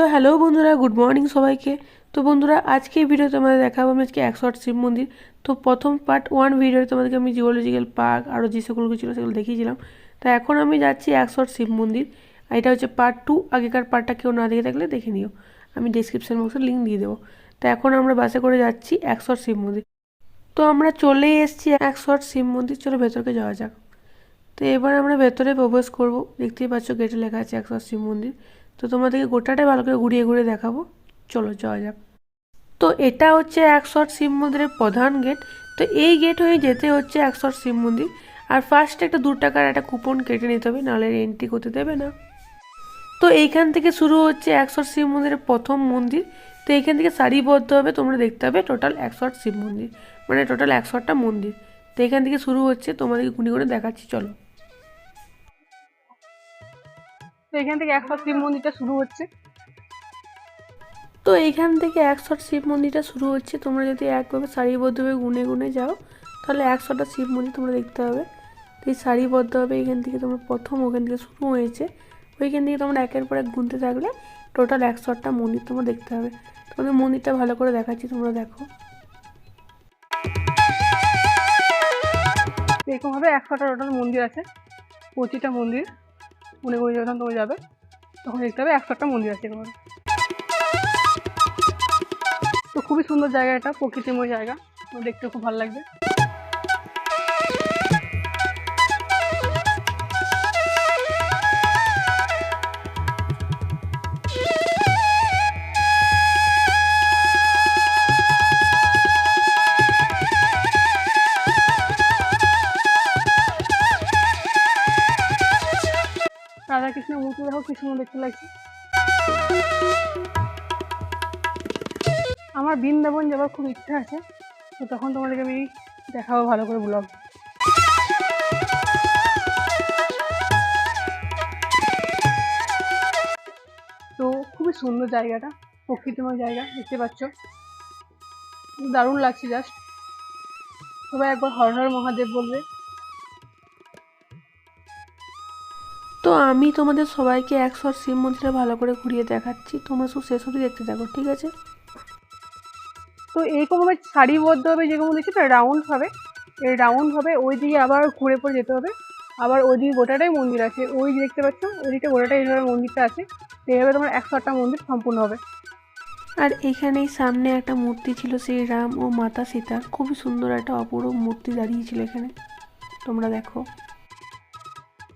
তো হ্যালো বন্ধুরা, good morning সবাইকে। তো বন্ধুরা, আজকে ভিডিও তোমাদের দেখাবো আমি আজকে একশো আট শিব মন্দির। তো প্রথম পার্ট ওয়ান ভিডিওতে তোমাদেরকে আমি জিওলজিক্যাল পার্ক আরও যে সেগুলো ছিল সেগুলো দেখিয়েছিলাম। তো এখন আমি যাচ্ছি একশো আট শিব মন্দির। আর এটা হচ্ছে পার্ট টু আগেকার পার্টটা কেউ না দেখে থাকলে দেখে নিও। আমি ডিসক্রিপশন বক্সে লিঙ্ক দিয়ে দেবো। তো এখন আমরা বাসে করে যাচ্ছি একশো আট শিব মন্দির। তো আমরা চলেই এসেছি একশো আট শিব মন্দির। চলো ভেতরকে যাওয়া যাক। তো এবার আমরা ভেতরে প্রবেশ করব। দেখতেই পাচ্ছ গেটে লেখা আছে একশো আট শিব মন্দির। তো তোমাদেরকে গোটাটাই ভালো করে ঘুরিয়ে ঘুরিয়ে দেখাবো। চলো, যাওয়া যাক। তো এটা হচ্ছে একশট শিব মন্দিরের প্রধান গেট তো এই গেট হয়ে যেতে হচ্ছে একশট শিব মন্দির। আর ফার্স্ট একটা দু টাকার একটা কুপন কেটে নিতে হবে, নাহলে এন্ট্রি করতে দেবে না। তো এইখান থেকে শুরু হচ্ছে একশট শিব মন্দিরের প্রথম মন্দির। তো এইখান থেকে সারিবদ্ধভাবে তোমরা দেখতে পাবে টোটাল একশট শিব মন্দির। মানে টোটাল একশোটা মন্দির। তো এখান থেকে শুরু হচ্ছে, তোমাদেরকে গুনি গুনে দেখাচ্ছি, চলো। তো এখান থেকে একশো শিব মন্দিরটা শুরু হচ্ছে। তো এইখান থেকে একশো শিব মন্দিরটা শুরু হচ্ছে। তোমরা যদি একভাবে সারিবদ্ধভাবে গুনে গুনে যাও তাহলে একশোটা শিব মন্দির তোমরা দেখতে পাবে। তো এই সারিবদ্ধভাবে এখান থেকে তোমরা প্রথম ওখান থেকে শুরু হয়েছে। ওইখান থেকে তোমরা একের পর এক গুনতে থাকলে টোটাল একশোটা মন্দির তোমরা দেখতে হবে তোমাদের মন্দিরটা ভালো করে দেখাচ্ছি তোমরা দেখো। এরকমভাবে একশোটা টোটাল মন্দির আছে প্রতিটা মন্দির। মনে করি যখন তুমি যাবে, তখন দেখতে হবে একশো একটা মন্দির আছে এখানে। তো খুবই সুন্দর জায়গা এটা, প্রকৃতিময় জায়গা। দেখতে খুব ভালো লাগবে। রাধা কৃষ্ণ মূর্তি দেখো কি সুন্দর দেখতে লাগছে। আমার বৃন্দাবন যাওয়ার খুব ইচ্ছা আছে, তো তখন তোমাদেরকে আমি দেখাবো ভালো করে ব্লগ তো খুবই সুন্দর জায়গাটা, প্রকৃতিময় জায়গা, দেখতে পাচ্ছ। দারুণ লাগছে জাস্ট সবাই একবার হর হর মহাদেব বলবে। তো আমি তোমাদের সবাইকে একশো শিব মন্দিরে ভালো করে ঘুরিয়ে দেখাচ্ছি। তোমরা শুধু শেষ অবধি দেখতে থাকো ঠিক আছে? তো এইরকমভাবে সারিবদ্ধভাবে যেরকম দেখছি না রাউন্ড হবে। এই রাউন্ড হবে ওই দিকে আবার ঘুরে পড়ে যেতে হবে। আবার ওই দিকে গোটাটাই মন্দির আছে। ওই দেখতে পাচ্ছ ওই দিকটা গোটাটাই এইভাবে মন্দিরটা আছে। এইভাবে তোমার একশো আটটা মন্দির সম্পূর্ণ হবে। আর এখানেই সামনে একটা মূর্তি ছিল সেই রাম ও মাতা সীতার খুবই সুন্দর একটা অপরূপ মূর্তি দাঁড়িয়েছিল এখানে। তোমরা দেখো।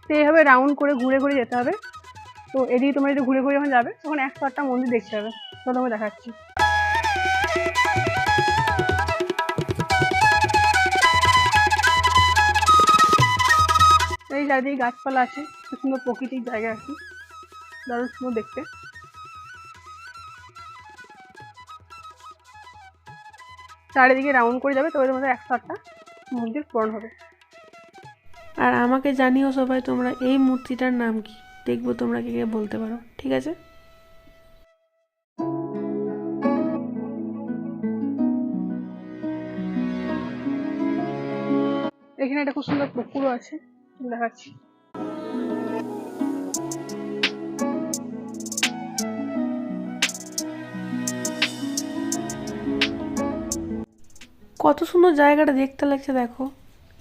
তো এইভাবে রাউন্ড করে ঘুরে ঘুরে যেতে হবে। তো এদিকে তোমরা যদি ঘুরে ঘুরে যখন যাবে, তখন একশো আটটা মন্দির দেখতে হবে তো তোমাকে দেখাচ্ছি। এই চারিদিকে গাছপালা আছে, খুব সুন্দর প্রকৃতির জায়গা আছে। দারুণ সুন্দর দেখতে। চারিদিকে রাউন্ড করে যাবে তবে তোমাদের একশো আটটা মন্দির পূরণ হবে। আর আমাকে জানিও সবাই তোমরা এই মূর্তিটার নাম কি। দেখব তোমরা কে কে বলতে পারো, ঠিক আছে? এখানে একটা খুব সুন্দর পুকুরও আছে দেখাচ্ছি। কত সুন্দর জায়গাটা দেখতে লাগছে, দেখো।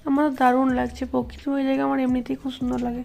আমার দারুণ লাগছে প্রকৃতিময় জায়গা আমার এমনিতেই খুব সুন্দর লাগে।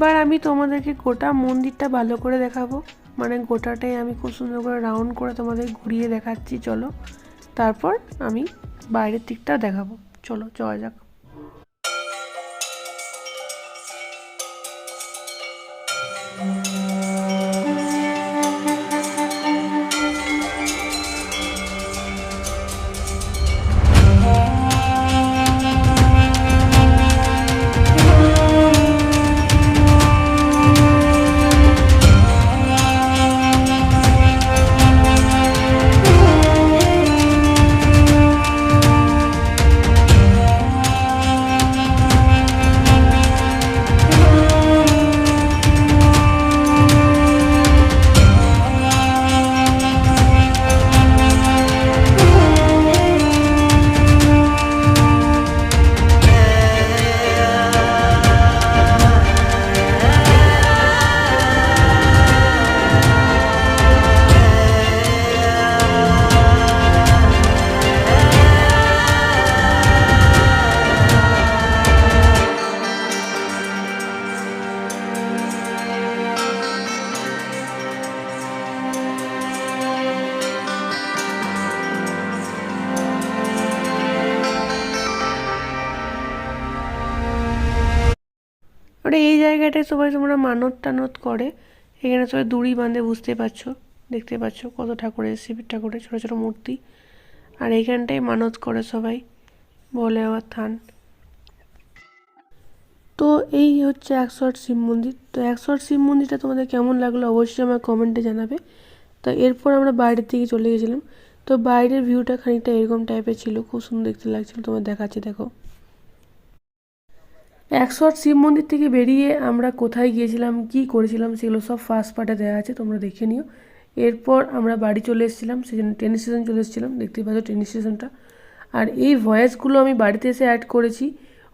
এবার আমি তোমাদেরকে গোটা মন্দিরটা ভালো করে দেখাবো। মানে গোটাটাই আমি খুব সুন্দর করে রাউন্ড করে তোমাদের ঘুরিয়ে দেখাচ্ছি, চলো। তারপর আমি বাইরের দিকটা দেখাবো। চলো, যাওয়া যাক। ওটা এই জায়গাটায় সবাই তোমরা মানত টানত করে। এখানে সবাই দড়ি বাঁধে, বুঝতে পারছ? দেখতে পাচ্ছ কত ঠাকুরের শিব ঠাকুরের ছোটো ছোটো মূর্তি। আর এইখানটায় মানত করে সবাই। বলে আবার থান। তো এই হচ্ছে একশো আট শিব মন্দির। তো একশো আট শিব মন্দিরটা তোমাদের কেমন লাগল অবশ্যই আমার কমেন্টে জানাবে। তো এরপর আমরা বাইরের দিকে চলে গেছিলাম। তো বাইরের ভিউটা খানিকটা এরকম টাইপের ছিল, খুব সুন্দর দেখতে লাগছিল, তোমার দেখাচ্ছি, দেখো। একশো আট শিব মন্দির থেকে বেরিয়ে আমরা কোথায় গিয়েছিলাম, কি করেছিলাম, সেগুলো সব ফার্স্ট পার্টে দেওয়া আছে, তোমরা দেখে নিও। এরপর আমরা বাড়ি চলে এসেছিলাম, সেজন্য ট্রেন স্টেশন চলে এসেছিলাম দেখতে পাচ্ছ ট্রেন স্টেশনটা আর এই ভয়েসগুলো আমি বাড়িতে এসে অ্যাড করেছি,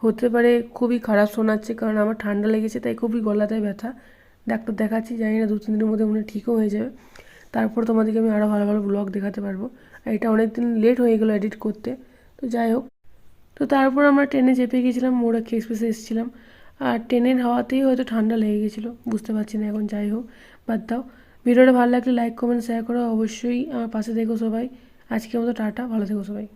হতে পারে খুবই খারাপ শোনাচ্ছে, কারণ আমার ঠান্ডা লেগেছে, তাই খুবই গলাতে ব্যথা। ডাক্তার দেখাচ্ছি, জানি না দু, তিন দিনের মধ্যে মনে ঠিকও হয়ে যাবে। তারপর তোমাদেরকে আমি আরও ভালো ভালো ব্লগ দেখাতে পারব। এটা অনেক দিন লেট হয়ে গেলো এডিট করতে, তো যাই হোক। তো তারপর আমরা ট্রেনে চেপে গিয়েছিলাম মৌরাক্ষী এক্সপ্রেসে এসেছিলাম। আর ট্রেনের হাওয়াতেই হয়তো ঠান্ডা লেগে গেছিল বুঝতে পারছি না এখন, যাই হোক, বাদ দাও। ভিডিওটা ভালো লাগলে লাইক কমেন্ট শেয়ার করো। অবশ্যই আমার পাশে দেখো সবাই। আজকের মতো টাটা, ভালো থেকো সবাই।